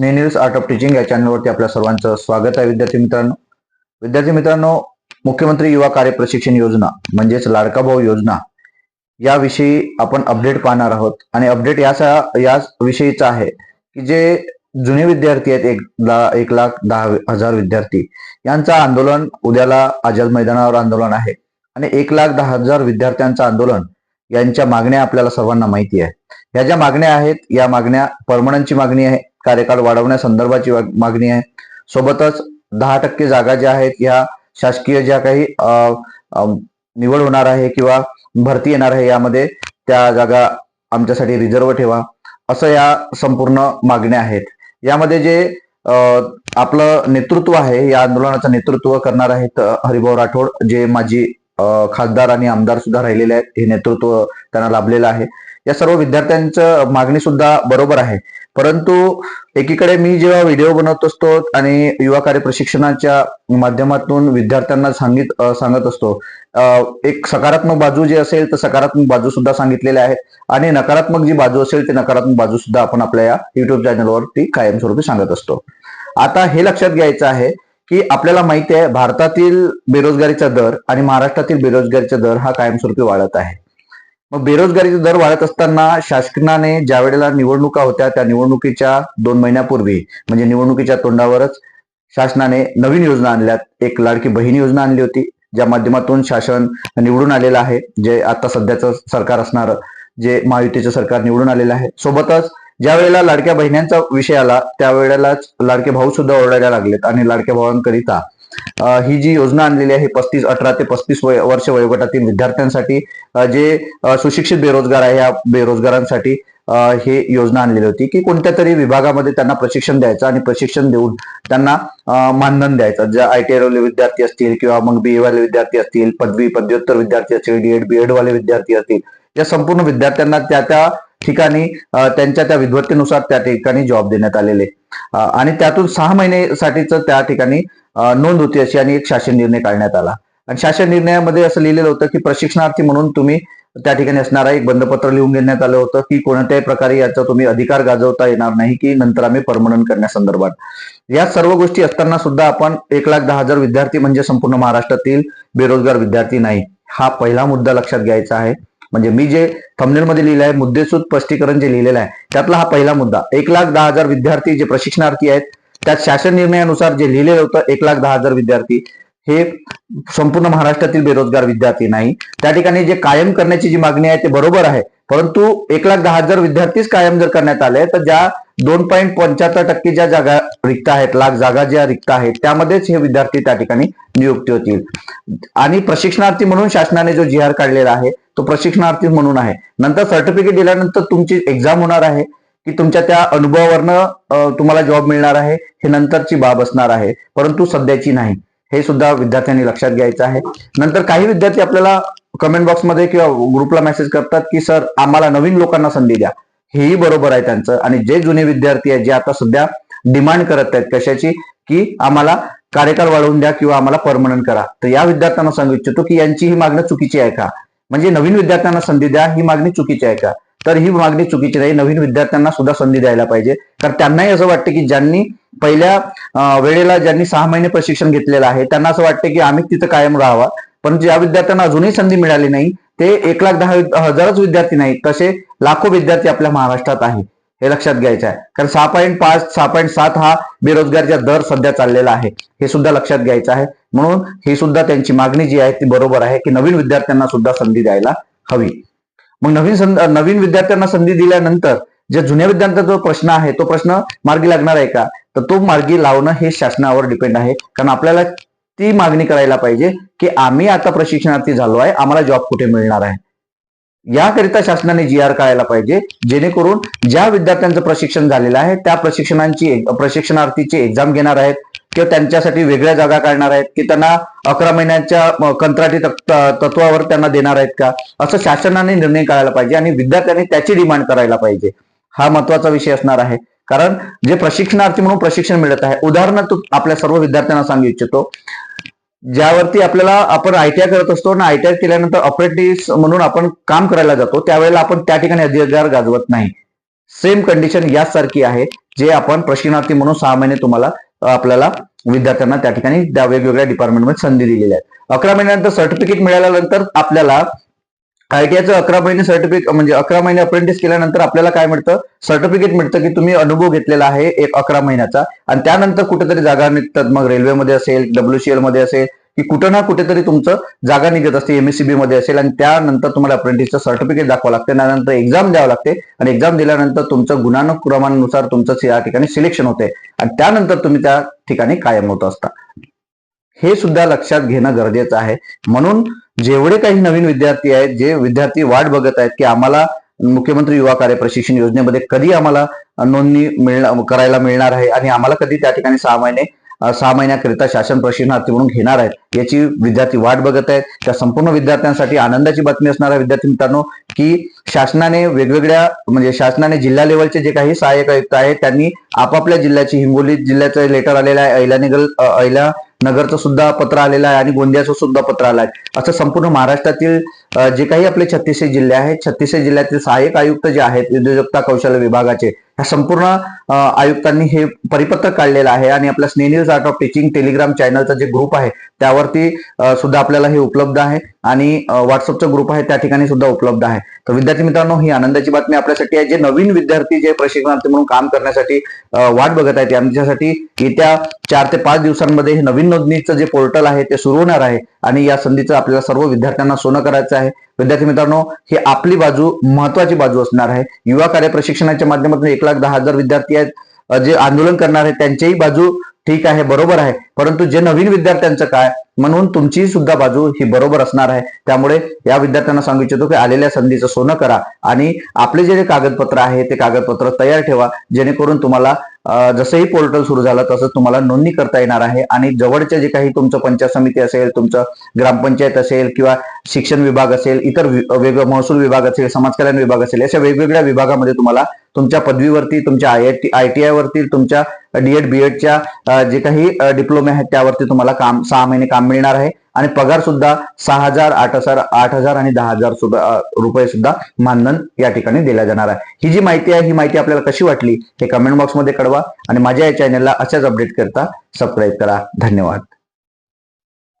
नेनिल्स art of teaching या चॅनलवरती आपल्या सर्वांचं स्वागत आहे विद्यार्थी मित्रांनो. विद्यार्थी मित्रांनो मुख्यमंत्री युवा कार्य प्रशिक्षण योजना म्हणजेच लाडका भाऊ योजना याविषयी आपण अपडेट पाहणार आहोत. आणि अपडेट याचा याच विषयीचा आहे की जे जुने विद्यार्थी आहेत एक ला एक लाख दहा हजार विद्यार्थी यांचं आंदोलन उद्याला आझाद मैदानावर आंदोलन आहे. आणि एक लाख दहा हजार विद्यार्थ्यांचं आंदोलन यांच्या मागण्या आपल्याला सर्वांना माहिती आहे. या ज्या मागण्या आहेत या मागण्या परमनंटची मागणी आहे. कार्यकाळ वाढवण्यासंदर्भाची मागणी आहे. सोबतच दहा टक्के जागा ज्या आहेत ह्या शासकीय ज्या काही निवड होणार आहे किंवा भरती येणार आहे यामध्ये त्या जागा आमच्यासाठी रिझर्व ठेवा. असं या संपूर्ण मागण्या आहेत. यामध्ये जे आपलं नेतृत्व आहे या आंदोलनाचं नेतृत्व करणार आहेत हरिभाऊ राठोड जे माजी खासदार आणि आमदार सुद्धा राहिलेले आहेत हे नेतृत्व त्यांना लाभलेलं आहे. या सर्व विद्यार्थ्यांचं मागणी सुद्धा बरोबर आहे. परंतु एकीकडे मी जेव्हा व्हिडिओ बनवत असतो आणि युवा कार्य प्रशिक्षणाच्या माध्यमातून विद्यार्थ्यांना सांगित सांगत असतो एक सकारात्मक बाजू जी असेल तर सकारात्मक बाजू सुद्धा सांगितलेल्या आहेत. आणि नकारात्मक जी बाजू असेल ती नकारात्मक बाजू सुद्धा आपण आपल्या या युट्यूब चॅनलवरती कायमस्वरूपी सांगत असतो. आता हे लक्षात घ्यायचं आहे की आपल्याला माहिती आहे भारतातील बेरोजगारीचा दर आणि महाराष्ट्रातील बेरोजगारीचा दर हा कायमस्वरूपी वाढत आहे. मग बेरोजगारीचा दर वाढत असताना शासनाने ज्या वेळेला निवडणुका होत्या त्या निवडणुकीच्या दोन महिन्यापूर्वी म्हणजे निवडणुकीच्या तोंडावरच शासनाने नवीन योजना आणल्यात. एक लाडकी बहीण योजना आणली होती ज्या माध्यमातून शासन निवडून आलेलं आहे जे आता सध्याचं सरकार असणार जे महायुतीचं सरकार निवडून आलेलं आहे. सोबतच ज्या वेळेला लाडक्या बहिण्यांचा विषय आला त्यावेळेलाच लाडके भाऊ सुद्धा ओरडायला लागलेत आणि लाडक्या भावांकरिता ही जी योजना आणलेली आहे पस्तीस अठरा ते पस्तीस वय वर्ष वयोगटातील विद्यार्थ्यांसाठी जे सुशिक्षित बेरोजगार आहे या बेरोजगारांसाठी हे योजना आणलेली होती की कोणत्या तरी विभागामध्ये त्यांना प्रशिक्षण द्यायचं आणि प्रशिक्षण देऊन त्यांना मानधन द्यायचं. ज्या आय टी वाले विद्यार्थी असतील किंवा मग बी वाले विद्यार्थी असतील पदवी पदव्युत्तर विद्यार्थी असतील डीएड बीएड वाले विद्यार्थी असतील या संपूर्ण विद्यार्थ्यांना त्या त्या ठिकाणी त्यांच्या त्या विद्वत्तेनुसार त्या ठिकाणी जॉब देण्यात आलेले. आणि त्यातून सहा महिनेसाठीच त्या ठिकाणी नोंद होती अशी आणि एक शासन निर्णय काढण्यात आला. आणि शासन निर्णयामध्ये असं लिहिलेलं होतं की प्रशिक्षणार्थी म्हणून तुम्ही त्या ठिकाणी असणारा एक बंधपत्र लिहून घेण्यात आलं होतं की कोणत्याही प्रकारे याचा तुम्ही अधिकार गाजवता येणार नाही की नंतर आम्ही परमनंट करण्यासंदर्भात. या सर्व गोष्टी असताना सुद्धा आपण एक लाख दहा हजार विद्यार्थी म्हणजे संपूर्ण महाराष्ट्रातील बेरोजगार विद्यार्थी नाही. हा पहिला मुद्दा लक्षात घ्यायचा आहे. म्हणजे मी जे थमनेलमध्ये लिहिलं आहे मुद्देसूद स्पष्टीकरण जे लिहिलेलं आहे त्यातला हा पहिला मुद्दा. एक लाख दहा हजार विद्यार्थी जे प्रशिक्षणार्थी आहेत त्यात शासन निर्णयानुसार जे लिहिलेलं होतं एक लाख दहा हजार विद्यार्थी हे संपूर्ण महाराष्ट्रातील बेरोजगार विद्यार्थी नाही. त्या ठिकाणी जे कायम करण्याची जी मागणी आहे ते बरोबर आहे. परंतु एक लाख दहा हजार विद्यार्थीच कायम जर करण्यात आले तर ज्या दोन पॉईंट पंच्याहत्तर टक्के ज्या जागा रिक्त आहेत लाख जागा ज्या रिक्त आहेत त्यामध्येच हे विद्यार्थी त्या ठिकाणी नियुक्ती होतील. आणि प्रशिक्षणार्थी म्हणून शासनाने जो जी आर काढलेला आहे तो प्रशिक्षणार्थी म्हणून आहे. नंतर सर्टिफिकेट दिल्यानंतर तुमची एक्झाम होणार आहे. की तुमच्या त्या अनुभवावरनं तुम्हाला जॉब मिळणार आहे हे नंतरची बाब असणार आहे परंतु सध्याची नाही. हे सुद्धा विद्यार्थ्यांनी लक्षात घ्यायचं आहे. नंतर काही विद्यार्थी आपल्याला कमेंट बॉक्समध्ये किंवा ग्रुपला मेसेज करतात की सर आम्हाला नवीन लोकांना संधी द्या. हेही बरोबर आहे त्यांचं. आणि जे जुने विद्यार्थी आहेत जे आता सध्या डिमांड करत आहेत कशाची? की आम्हाला कार्यकाळ वाढवून द्या किंवा आम्हाला परमनंट करा. तर या विद्यार्थ्यांना सांगू इच्छितो की यांची ही मागणी चुकीची आहे का? म्हणजे नवीन विद्यार्थ्यांना संधी द्या ही मागणी चुकीची आहे का? तर ही मागणी चुकीची नाही. नवीन विद्यार्थ्यांना सुद्धा संधी द्यायला पाहिजे. कारण त्यांनाही असं वाटतं की ज्यांनी पहिल्या वेळेला ज्यांनी सहा महिने प्रशिक्षण घेतलेलं आहे त्यांना असं वाटतं की आम्ही तिथं कायम राहावा. पण ज्या विद्यार्थ्यांना अजूनही संधी मिळाली नाही ते एक लाख दहा हजारच विद्यार्थी नाही तसे लाखो विद्यार्थी आपल्या महाराष्ट्रात आहे हे लक्षात घ्यायचं आहे. कारण सहा पॉईंट पाच सहा पॉईंट सात हा बेरोजगारीचा दर सध्या चाललेला आहे. हे सुद्धा लक्षात घ्यायचं आहे. म्हणून ही सुद्धा त्यांची मागणी जी आहे ती बरोबर आहे की नवीन विद्यार्थ्यांना सुद्धा संधी द्यायला हवी. मग नवीन नवीन विद्यार्थ्यांना संधी दिल्यानंतर जे जुन्या विद्यार्थ्यांचा जो प्रश्न आहे तो प्रश्न मार्गी लागणार आहे का? तर तो मार्गी लावणं हे शासनावर डिपेंड आहे. कारण आपल्याला ती मागणी करायला पाहिजे की आम्ही आता प्रशिक्षणार्थी झालो आहे आम्हाला जॉब कुठे मिळणार आहे? याकरिता शासनाने जी आर काढायला पाहिजे जेणेकरून ज्या विद्यार्थ्यांचं प्रशिक्षण झालेलं आहे त्या प्रशिक्षणांची प्रशिक्षणार्थीची एक्झाम घेणार आहेत. किंवा त्यांच्यासाठी वेगळ्या जागा काढणार आहेत की त्यांना अकरा महिन्यांच्या कंत्राटी तत्वावर त्यांना देणार आहेत का? असं शासनाने निर्णय करायला पाहिजे आणि विद्यार्थ्यांनी त्याची डिमांड करायला पाहिजे. हा महत्त्वाचा विषय असणार आहे. कारण जे प्रशिक्षणार्थी म्हणून प्रशिक्षण मिळत आहे उदाहरणार्थ आपल्या सर्व विद्यार्थ्यांना सांगू इच्छितो ज्यावरती आपल्याला आपण आयटीआय करत असतो ना आयटीआय केल्यानंतर ऑपरेटिव्ह म्हणून आपण काम करायला जातो त्यावेळेला आपण त्या ठिकाणी अधिकार गाजवत नाही. सेम कंडिशन याचसारखी आहे जे आपण प्रशिक्षणार्थी म्हणून सहा महिने तुम्हाला आपल्याला विद्यार्थ्यांना त्या ठिकाणी त्या वेगवेगळ्या डिपार्टमेंटमध्ये संधी दिलेली आहे अकरा महिन्यानंतर सर्टिफिकेट मिळाल्यानंतर आपल्याला आयटीआयचं अकरा महिने सर्टिफिकेट म्हणजे अकरा महिने अप्रेंटिस केल्यानंतर आपल्याला काय मिळतं? सर्टिफिकेट मिळतं की तुम्ही अनुभव घेतलेला आहे एक अकरा महिन्याचा. आणि त्यानंतर कुठेतरी जागा निघतात. मग रेल्वेमध्ये असेल डब्ल्यूसीएलमध्ये असेल की कुठं ना कुठेतरी तुमचं जागा निघत असते एमएससीबी मध्ये असेल आणि त्यानंतर तुम्हाला अप्रेंटिसचं सर्टिफिकेट दाखवावं लागते. त्यानंतर एक्झाम द्यावं लागते आणि एक्झाम दिल्यानंतर तुमचं गुणानुक्रमानुसार तुमचं या ठिकाणी सिलेक्शन होते आणि त्यानंतर तुम्ही त्या ठिकाणी कायम होत असता. हे सुद्धा लक्षात घेणं गरजेचं आहे. म्हणून जेवढे काही नवीन विद्यार्थी आहेत जे विद्यार्थी वाट बघत आहेत की आम्हाला मुख्यमंत्री युवा कार्य प्रशिक्षण योजनेमध्ये कधी आम्हाला नोंदणी मिळणार करायला मिळणार आहे आणि आम्हाला कधी त्या ठिकाणी सहा महिने सहा महिन्याकरिता शासन प्रशिक्षणार्थी म्हणून घेणार आहेत. याची विद्यार्थी वाट बघत आहेत. त्या संपूर्ण विद्यार्थ्यांसाठी आनंदाची बातमी असणार आहे विद्यार्थी मित्रांनो की शासनाने वेगवेगळ्या म्हणजे शासनाने जिल्हा लेवलचे जे काही सहाय्यक आयुक्त आहेत त्यांनी आपापल्या जिल्ह्याची हिंगोली जिल्ह्याचं लेटर आलेलं आहे अहिल्यानगर अहिल्या नगरचं सुद्धा पत्र आलेलं आहे आणि गोंदियाचं सुद्धा पत्र आलं आहे. असं संपूर्ण महाराष्ट्रातील जे काही आपले छत्तीसशे जिल्हे आहेत छत्तीसशे जिल्ह्यातील सहाय्यक आयुक्त जे आहेत उद्योजकता कौशल्य विभागाचे ह्या संपूर्ण आयुक्तांनी हे परिपत्रक काढलेलं आहे आणि आपल्या स्नेनिल्स आर्ट ऑफ टीचिंग टेलिग्राम चॅनलचा जे ग्रुप आहे त्यावरती सुद्धा आपल्याला हे उपलब्ध आहे आणि व्हॉट्सअपचा ग्रुप आहे त्या ठिकाणी सुद्धा उपलब्ध आहे. तर विद्यार्थी मित्रांनो ही आनंदाची बातमी आपल्यासाठी आहे. जे नवीन विद्यार्थी जे प्रशिक्षणार्थी म्हणून काम करण्यासाठी वाट बघत आहेत यांच्यासाठी येत्या चार ते पाच दिवसांमध्ये हे नवीन नोंदणीचं जे पोर्टल आहे ते सुरू होणार आहे आणि या संधीचं आपल्याला सर्व विद्यार्थ्यांना सोनं करायचं आहे. विद्यार्थी मित्रांनो ही आपली बाजू महत्वाची बाजू असणार आहे. युवा कार्य प्रशिक्षणाच्या माध्यमातून एक लाख दहा हजार विद्यार्थी आहेत जे आंदोलन करणार आहेत त्यांच्याही बाजू ठीक आहे बरोबर आहे. परंतु जे नवीन विद्यार्थ्यांचं काय म्हणून तुमची सुद्धा बाजू ही बरोबर असणार आहे. त्यामुळे या विद्यार्थ्यांना सांगू इच्छितो की आलेल्या संधीचं सोनं करा आणि आपले जे कागदपत्र आहे ते कागदपत्र तयार ठेवा जेणेकरून तुम्हाला जसंही पोर्टल सुरू झालं तसंच तुम्हाला नोंदणी करता येणार आहे आणि जवळचे जे काही तुमचं पंचायत समिती असेल तुमचं ग्रामपंचायत असेल किंवा शिक्षण विभाग असेल इतर वेगळं महसूल विभाग असेल समाज कल्याण विभाग असेल अशा वेगवेगळ्या विभागामध्ये तुम्हाला तुमच्या पदवीवरती तुमच्या आय टी आय टी आयवरती तुमच्या डीएड बीएडच्या जे काही डिप्लोमे आहेत त्यावरती तुम्हाला काम सहा महिने काम मिळणार आहे. आणि पगार सुद्धा सहा हजार आठ हजार आठ हजार आणि दहा हजार सुद्धा रुपये सुद्धा मानधन या ठिकाणी दिल्या जाणार आहे. ही जी माहिती आहे ही माहिती आपल्याला कशी वाटली हे कमेंट बॉक्समध्ये कळवा. आणि माझ्या या चॅनलला अशाच अपडेट करता सबस्क्राईब करा. धन्यवाद.